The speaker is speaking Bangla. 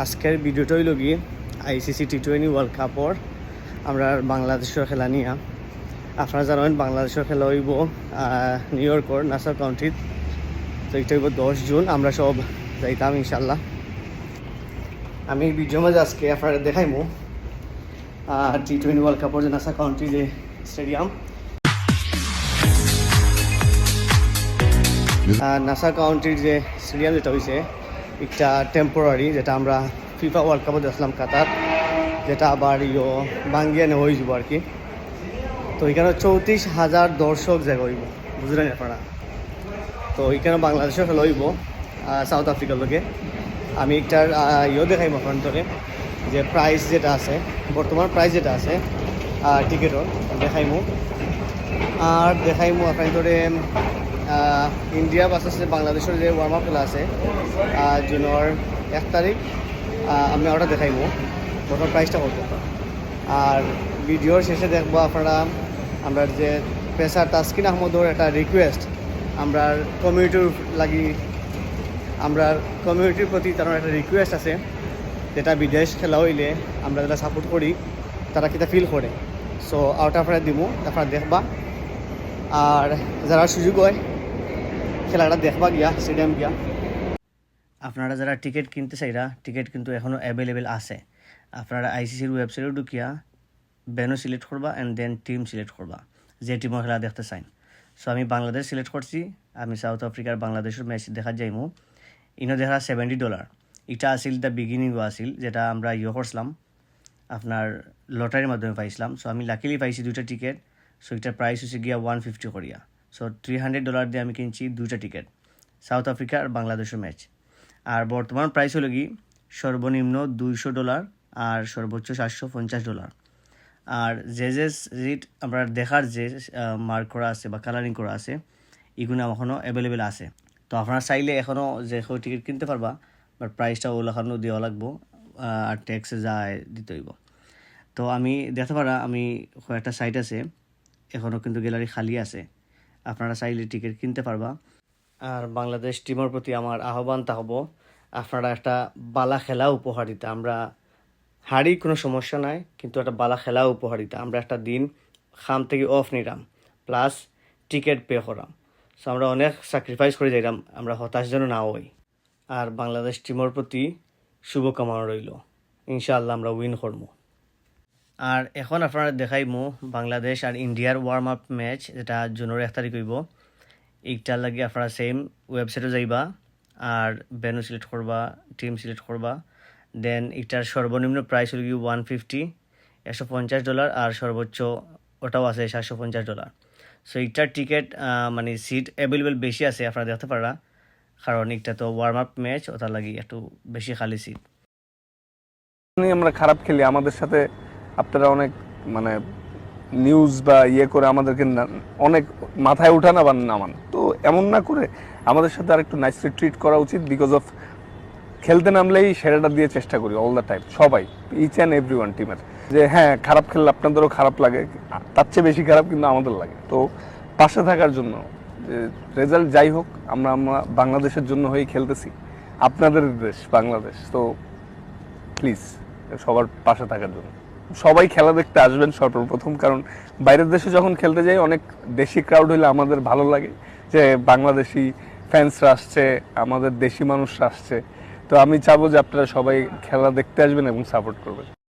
আজকের ভিডিওটা হইল গিয়ে আইসিসি টি টোয়েন্টি ওয়ার্ল্ড কাপর আমরা বাংলাদেশের খেলা নিয়ে। আপনারা জানেন বাংলাদেশের খেলা হইব নিউ ইয়র্কর নাসার কাউন্ট্রিত তো এটা হইব দশ জুন, আমরা সব যাইতাম ইনশাল্লাহ আমি ভিডিও মাঝে আজকে আপনারা দেখাইমু টি টোয়েন্টি ওয়ার্ল্ড কাপর যে নাসা কাউন্ট্রি যে স্টেডিয়াম নাসা কাউন্ট্রির যে স্টেডিয়াম যেটা হয়েছে একটা টেম্পোরারি যেটা আমরা ফিফা ওয়ার্ল্ড কাপে দেখলাম কাতার, যেটা আবার ইয়ো বাঙ্গিয়া নেওয়া হয়ে যাব আর কি। তো এখানে চৌত্রিশ হাজার দর্শক জায়গা হইব, বুঝলেন আপনারা? তো এখানে বাংলাদেশের খেলা হইব সাউথ আফ্রিকার লোকে। আমি একটার ইয়েও দেখাইম আপনার যে প্রাইস যেটা আছে, বর্তমান প্রাইস যেটা আছে টিকিটর দেখাইমু। আর দেখাইমু আপনার ইন্ডিয়া ভার্সেস বাংলাদেশের যে ওয়ার্ম আপ খেলা আছে জুনের এক তারিখ আহ, আমি ওটা দেখাইমু। বর্তমান প্রাইসটা কত আর ভিডিওর শেষে দেখব আপনারা আমরা যে পেশার তাসকিন আহমদর একটা রিকোয়েস্ট আমরা কমিউনিটির লাগি আমরা কমিউনিটির প্রতি তার একটা রিকোয়েস্ট আছে যেটা বিদেশ খেলা হইলে আমরা যারা সাপোর্ট করি তারা কিটা ফিল করে। সো আউট আপনারা দিব আপনারা দেখবা। আর যারা সুযোগ হয় খেলাটা দেখবা গিয়া স্টেডিয়াম গিয়া। আপনারা যারা টিকিট কিনতে চাইরা টিকিট কিন্তু এখনও অ্যাভেলেবেল আছে। আপনারা আইসিসির ওয়েবসাইটে ঢুকিয়া বেনু সিলেক্ট করবা অ্যান্ড দেন টিম সিলেক্ট করবা, যে টিমের খেলা দেখতে চাইন। সো আমি বাংলাদেশ সিলেক্ট করছি, আমি সাউথ আফ্রিকার বাংলাদেশের ম্যাচ দেখা যাইমু। ইনো দেখা সেভেন্টি ডলার এটা আছিল দ্য বিগিনিংও আছিল, যেটা আমরা ইয়ে করছিলাম, আপনার লটারির মাধ্যমে পাইছিলাম। সো আমি লাকিলি পাইছি দুইটা টিকিট সো এটার প্রাইস হচ্ছে গিয়া ওয়ান ফিফটি করিয়া। সো থ্রি হান্ড্রেড ডলার দিয়ে আমি কিনছি দুইটা টিকিট সাউথ আফ্রিকা আর বাংলাদেশের ম্যাচ আর বর্তমান প্রাইস হলো কি? সর্বনিম্ন দুইশো ডলার আর সর্বোচ্চ সাতশো পঞ্চাশ ডলার আর যে যে রিট আমরা দেখার যে মার্ক করা আছে বা কালারিং করা আছে, এগুলো এখনও অ্যাভেলেবেল আছে। তো আপনারা চাইলে এখনও যে টিকিট কিনতে পারবা বাট প্রাইসটা ওগুলো দেওয়া লাগবো আর ট্যাক্সে যায় দিতে হইব। তো আমি, দেখতে পারা, আমি কয়েকটা সাইট আছে এখনও কিন্তু গ্যালারি খালি আছে। আপনারা চাইলে টিকিট কিনতে পারবা। আর বাংলাদেশ টিমের প্রতি আমার আহ্বান তা থাকব আপনারা একটা বালা খেলা উপহার দিতে আমরা হারি কোনো সমস্যা নাই, কিন্তু একটা বালা খেলা উপহার দিতে আমরা একটা দিন খাম থেকে অফ নিলাম প্লাস টিকিট পে করাম। সো আমরা অনেক স্যাক্রিফাইস করে যাইলাম, আমরা হতাশ যেন না হই। আর বাংলাদেশ টিমের প্রতি শুভকামনা রইল। ইনশাআল্লাহ আমরা উইন করব আর এখন আপনারা দেখাইমু বাংলাদেশ আর ইন্ডিয়ার ওয়ার্ম আপ ম্যাচ যেটা জুনের এক তারিখ হইব। এইটার লাগে আপনারা সেম ওয়েবসাইটে যাইবা, আর বেনু সিলেক্ট করবা টিম সিলেক্ট করবা। দেন এটার সর্বনিম্ন প্রাইস হল কি ওয়ান ফিফটি একশো পঞ্চাশ ডলার আর সর্বোচ্চ ওটাও আছে সাতশো পঞ্চাশ ডলার সো এইটার টিকিট মানে সিট অ্যাভেলেবেল বেশি আছে, আপনারা দেখতে পারা কারণ এটা তো ওয়ার্ম আপ ম্যাচ ওটার লাগি একটু বেশি খালি সিট আমরা খারাপ খেলি, আমাদের সাথে আপনারা অনেক মানে নিউজ বা ইয়ে করে আমাদেরকে অনেক মাথায় উঠান আবার নামান। তো এমন না করে আমাদের সাথে আর একটু নাইসলি ট্রিট করা উচিত বিকজ অফ খেলতে নামলেই সেরাটা দিয়ে চেষ্টা করি অল দ্য টাইম সবাই ইচ অ্যান্ড এভরি ওয়ান টিমের যে হ্যাঁ খারাপ খেললে আপনাদেরও খারাপ লাগে, তার চেয়ে বেশি খারাপ কিন্তু আমাদের লাগে। তো পাশে থাকার জন্য, যে রেজাল্ট যাই হোক, আমরা আমরা বাংলাদেশের জন্য হয়ে খেলতেছি, আপনাদের দেশ, বাংলাদেশ। তো প্লিজ সবার পাশে থাকার জন্য। সবাই খেলা দেখতে আসবেন সর্বপ্রথম, কারণ বাইরের দেশে যখন খেলতে যাই, অনেক দেশি ক্রাউড হলে আমাদের ভালো লাগে যে বাংলাদেশি ফ্যান্সরা আসছে, আমাদের দেশি মানুষরা আসছে। তো আমি চাবো যে আপনারা সবাই খেলা দেখতে আসবেন এবং সাপোর্ট করবেন।